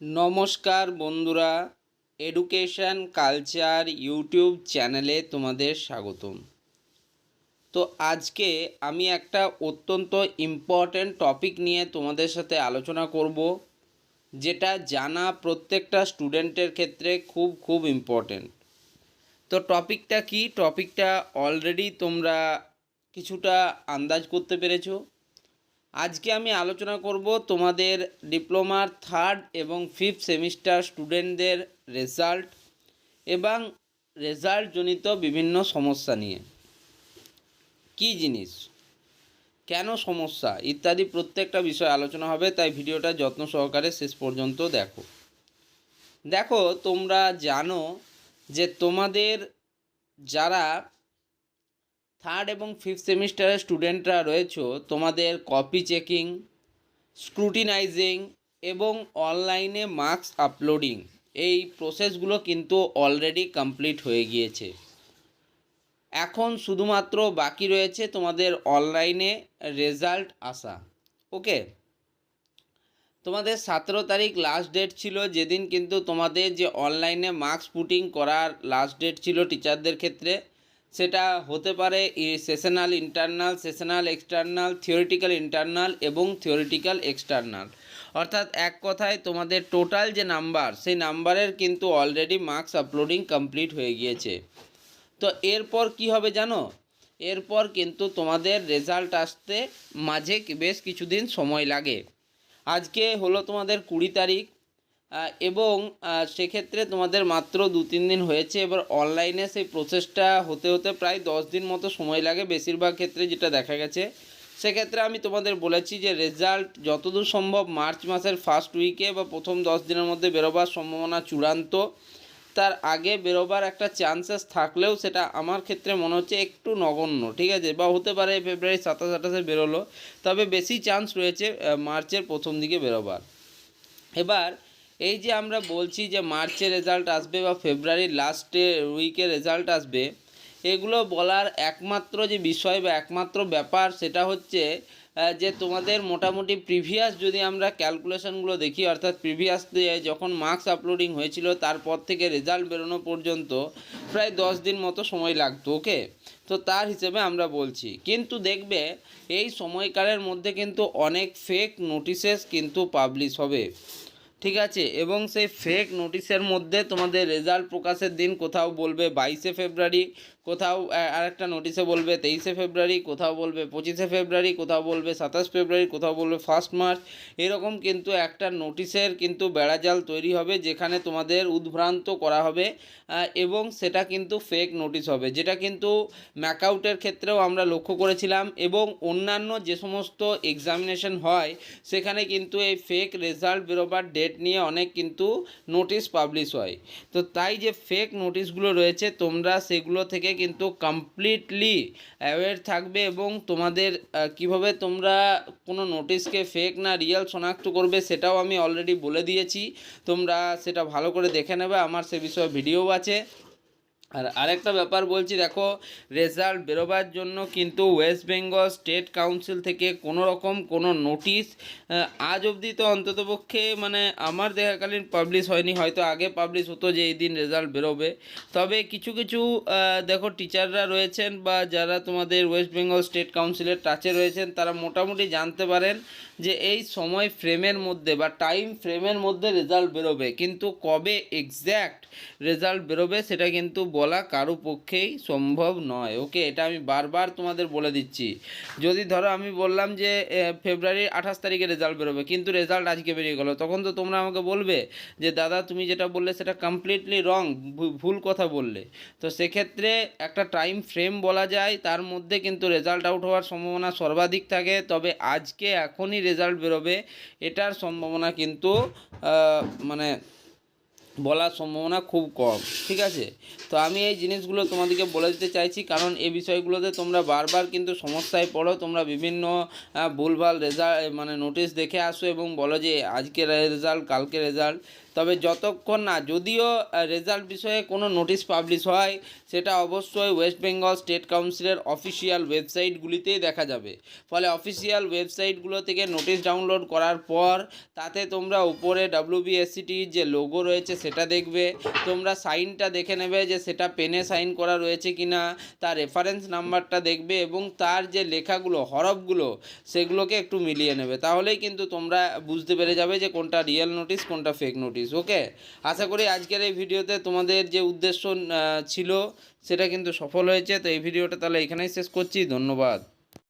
নমস্কার বন্ধুরা education culture YouTube চ্যানেলে তোমাদের স্বাগতম। তো আজকে আমি একটা অত্যন্ত ইম্পর্ট্যান্ট টপিক নিয়ে তোমাদের সাথে আলোচনা করব, যেটা জানা প্রত্যেকটা স্টুডেন্টের ক্ষেত্রে খুব খুব ইম্পর্ট্যান্ট তো টপিকটা কি? টপিকটা অলরেডি তোমরা কিছুটা আন্দাজ করতে পেরেছ। আজকে আমি আলোচনা করব তোমাদের ডিপ্লোমার থার্ড এবং ফিফথ সেমিস্টার স্টুডেন্টদের রেজাল্ট এবং রেজাল্ট জনিত বিভিন্ন সমস্যা নিয়ে। কি জিনিস? কেন সমস্যা? ইত্যাদি প্রত্যেকটা বিষয় আলোচনা হবে, তাই ভিডিওটা যত্ন সহকারে শেষ পর্যন্ত দেখো। দেখো, তোমরা জানো যে তোমাদের যারা থার্ড এবং ফিফথ সেমিস্টারের স্টুডেন্টরা রয়েছো, তোমাদের কপি চেকিং স্ক্রুটিনাইজিং এবং অনলাইনে মার্কস আপলোডিং এই প্রসেসগুলো কিন্তু অলরেডি কমপ্লিট হয়ে গিয়েছে। এখন শুধুমাত্র বাকি রয়েছে তোমাদের অনলাইনে রেজাল্ট আসা ওকে তোমাদের সতেরো তারিখ লাস্ট ডেট ছিল, যেদিন কিন্তু তোমাদের যে অনলাইনে মার্কস পুটিং করার লাস্ট ডেট ছিল টিচারদের ক্ষেত্রে সেটা হতে পারে sessional internal, sessional external, theoretical internal এবং থিওরিটিক্যাল এক্সটার্নাল। অর্থাৎ এক কথায় তোমাদের টোটাল যে নাম্বার, সেই নাম্বারের কিন্তু অলরেডি মার্কস আপলোডিং কমপ্লিট হয়ে গিয়েছে। তো এরপর কি হবে জানো? এরপর কিন্তু তোমাদের রেজাল্ট আসতে মাঝে বেশ কিছুদিন সময় লাগে। আজকে হলো তোমাদের কুড়ি তারিখ এবং সেক্ষেত্রে তোমাদের মাত্র দু তিন দিন হয়েছে। এবার অনলাইনে সেই প্রসেসটা হতে হতে প্রায় দশ দিন মতো সময় লাগে বেশিরভাগ ক্ষেত্রে যেটা দেখা গেছে। সেক্ষেত্রে আমি তোমাদের বলেছি যে রেজাল্ট যতদূর সম্ভব মার্চ মাসের ফার্স্ট উইকে বা প্রথম দশ দিনের মধ্যে বেরোবার সম্ভাবনা চূড়ান্ত। তার আগে বেরোবার একটা চান্সেস থাকলেও সেটা আমার ক্ষেত্রে মনে হচ্ছে একটু নগণ্য, ঠিক আছে? বা হতে পারে ফেব্রুয়ারি সাতাশ আঠাশে বেরোলো, তবে বেশি চান্স রয়েছে মার্চের প্রথম দিকে বেরোবার। এবার এই যে আমরা বলছি যে মার্চে রেজাল্ট আসবে বা ফেব্রুয়ারির লাস্টে উইকে রেজাল্ট আসবে, এগুলো বলার একমাত্র যে বিষয় বা একমাত্র ব্যাপার সেটা হচ্ছে যে তোমাদের মোটামুটি প্রিভিয়াস যদি আমরা ক্যালকুলেশনগুলো দেখি, অর্থাৎ প্রিভিয়াস যখন মার্কস আপলোডিং হয়েছিল, তারপর থেকে রেজাল্ট বেরোনো পর্যন্ত প্রায় দশ দিন মতো সময় লাগতো ওকে তো তার হিসেবে আমরা বলছি। কিন্তু দেখবে, এই সময়কালের মধ্যে কিন্তু অনেক ফেক নোটিশেস কিন্তু পাবলিশ হবে। ঠিক আছে, এবং সেই ফেক নোটিশের মধ্যে তোমাদের রেজাল্ট প্রকাশের দিন কোথাও বলবে বাইশে ফেব্রুয়ারি কোথাও আরেকটা নোটিশে বলবে তেইশে ফেব্রুয়ারি, কোথাও বলবে পঁচিশে ফেব্রুয়ারি, কোথাও বলবে সাতাশ ফেব্রুয়ারি, কোথাও বলবে ফার্স্ট মার্চ এরকম কিন্তু একটা নোটিশের কিন্তু বেড়াজাল তৈরি হবে যেখানে তোমাদের উদ্ভ্রান্ত করা হবে এবং সেটা কিন্তু ফেক নোটিশ হবে, যেটা কিন্তু ম্যাকআউটের ক্ষেত্রেও আমরা লক্ষ্য করেছিলাম, এবং অন্যান্য যে সমস্ত এক্সামিনেশন হয়, সেখানে কিন্তু এই ফেক রেজাল্ট বেরোবার ডেট নিয়ে অনেক কিন্তু নোটিশ পাবলিশ হয়। তো তাই যে ফেক নোটিশগুলো রয়েছে, তোমরা সেগুলো থেকে কিন্তু কমপ্লিটলি অ্যাওয়ার থাকবে এবং তোমাদের কীভাবে তোমরা কোনো নোটিশকে ফেক না রিয়েল শনাক্ত করবে সেটাও আমি অলরেডি বলে দিয়েছি। তোমরা সেটা ভালো করে দেখে নেবে, আমার সে বিষয়ে ভিডিও আছে। আর আরেকটা ব্যাপার বলছি, দেখো রেজাল্ট বেরোবার জন্য কিন্তু ওয়েস্ট বেঙ্গল স্টেট কাউন্সিল থেকে কোনো রকম কোনো নোটিশ আজ অবধি তো অন্ততপক্ষে মানে আমার দেখাকালীন পাবলিশ হয়নি, হয়তো আগে পাবলিশ হতো যে এই দিন রেজাল্ট বেরোবে। তবে কিছু কিছু দেখো টিচাররা রয়েছেন বা যারা তোমাদের ওয়েস্ট বেঙ্গল স্টেট কাউন্সিলের টাচে রয়েছেন, তারা মোটামুটি জানতে পারেন যে এই সময় ফ্রেমের মধ্যে বা টাইম ফ্রেমের মধ্যে রেজাল্ট বেরোবে। কিন্তু কবে এক্স্যাক্ট রেজাল্ট বেরোবে সেটা কিন্তু বলা কারও পক্ষেই সম্ভব নয়। ওকে, এটা আমি বারবার তোমাদের বলে দিচ্ছি। যদি ধরো আমি বললাম যে ফেব্রুয়ারির আঠাশ তারিখে রেজাল্ট বেরোবে, কিন্তু রেজাল্ট আজকে বেরিয়ে গেলো, তখন তো তোমরা আমাকে বলবে যে, দাদা, তুমি যেটা বললে সেটা কমপ্লিটলি রং ভুল কথা বললে। তো সেক্ষেত্রে একটা টাইম ফ্রেম বলা যায়, তার মধ্যে কিন্তু রেজাল্ট আউট হওয়ার সম্ভাবনা সর্বাধিক থাকে, তবে আজকে এখনই রেজাল্ট বেরোবে, এটার সম্ভাবনা কিন্তু মানে বলার সম্ভাবনা খুব কম, ঠিক আছে? তো আমি এই জিনিসগুলো তোমাদেরকে বলে দিতে চাইছি, কারণ এই বিষয়গুলোতে তোমরা বারবার কিন্তু সমস্যায় পড়ো, তোমরা বিভিন্ন ভুলভাল রেজাল্ট মানে নোটিশ দেখে আসো এবং বলো যে আজকে রেজাল্ট কালকে রেজাল্ট তবে যতক্ষণ না, যদিও রেজাল্ট বিষয়ে কোনো নোটিশ পাবলিশ হয়, সেটা অবশ্যই ওয়েস্ট বেঙ্গল স্টেট কাউন্সিলের অফিসিয়াল ওয়েবসাইটগুলিতেই দেখা যাবে। ফলে অফিসিয়াল ওয়েবসাইটগুলো থেকে নোটিশ ডাউনলোড করার পর, তাতে তোমরা উপরে ডাব্লিউবিএসসিটির যে লোগো রয়েছে সেটা দেখবে। তোমরা সাইনটা দেখে নেবে যে সেটা পেনে সাইন করা রয়েছে কি না তার রেফারেন্স নাম্বারটা দেখবে এবং তার যে লেখাগুলো, হরফগুলো, সেগুলোকে একটু মিলিয়ে নেবে। তাহলেই কিন্তু তোমরা বুঝতে পেরে যাবে যে কোনটা রিয়েল নোটিশ কোনটা ফেক নোটিশ ওকে আশা করি আজকের এই ভিডিওতে তোমাদের যে উদ্দেশ্য ছিল, সেটা কিন্তু সফল হয়েছে। তো এই ভিডিওটা তাহলে এখানেই শেষ করছি। ধন্যবাদ।